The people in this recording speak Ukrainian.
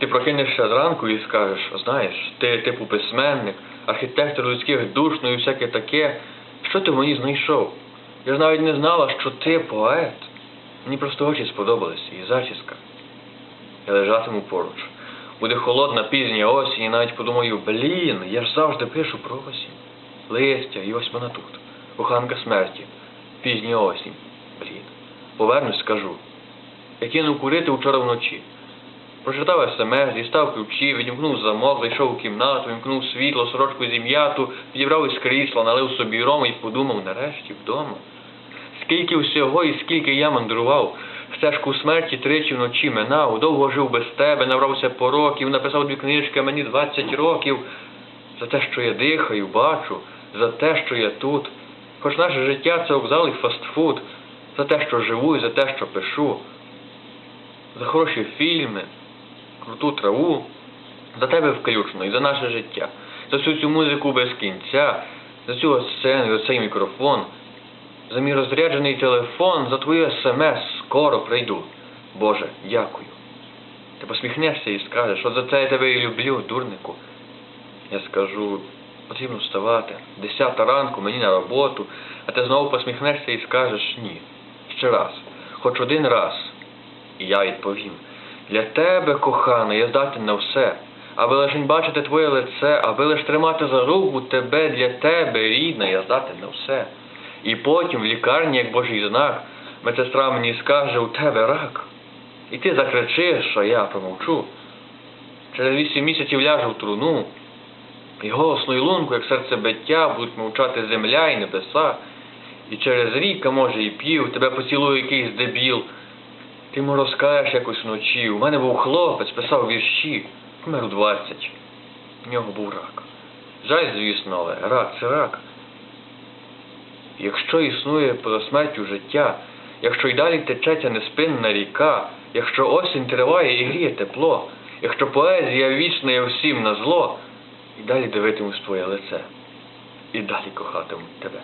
Ти прокинешся зранку і скажеш, знаєш, ти типу письменник, архітектор людських душ, ну і всяке таке. Що ти мені знайшов? Я ж навіть не знала, що ти поет. Мені просто очі сподобались і зачіска. Я лежатиму поруч. Буде холодна пізня осінь, і навіть подумаю, блін, я ж завжди пишу про осінь. Листя, і ось вона тут. Коханка смерті. Пізня осінь. Блін. Повернусь, скажу. Я кинув курити вчора вночі. Прочитав смс, дістав ключі, відімкнув замок, зайшов у кімнату, вімкнув світло, сорочку зім'яту, підібрав із крісла, налив собі рому і подумав, нарешті вдома. Скільки всього і скільки я мандрував, стежку смерті тричі вночі минав, довго жив без тебе, набрався пороків, написав дві книжки, мені 20 років. За те, що я дихаю, бачу, за те, що я тут. Хоч наше життя це вокзал і фастфуд, за те, що живу і за те, що пишу, за хороші фільми, круту траву, за тебе включно і за наше життя, за всю цю музику без кінця, за цю сцену, і оцей мікрофон, за мій розряджений телефон, за твою смс скоро прийду. Боже, дякую. Ти посміхнешся і скажеш, що за це я тебе і люблю, дурнику. Я скажу, потрібно вставати. Десята ранку мені на роботу, а ти знову посміхнешся і скажеш ні. Ще раз, хоч один раз. І я відповім. Для тебе, кохана, я здатен на все. Аби лишень бачити твоє лице, аби лиш тримати за руку тебе для тебе, рідна, я здатен на все. І потім в лікарні, як Божий знак, медсестра мені скаже, у тебе рак. І ти закричиш, а я промовчу. Через вісім місяців ляжу в труну, і голосно і лунку, як серцебиття, будуть мовчати земля і небеса. І через рік, а може і пів, тебе поцілує якийсь дебіл. Ти йому розкажеш якось вночі. У мене був хлопець, писав вірші. Помер у 20. У нього був рак. Жаль, звісно, але рак це рак. Якщо існує поза смертю життя, якщо й далі течеться неспинна ріка, якщо осінь триває і гріє тепло, якщо поезія вічна є всім на зло, і далі дивитимусь твоє лице, і далі кохатиму тебе.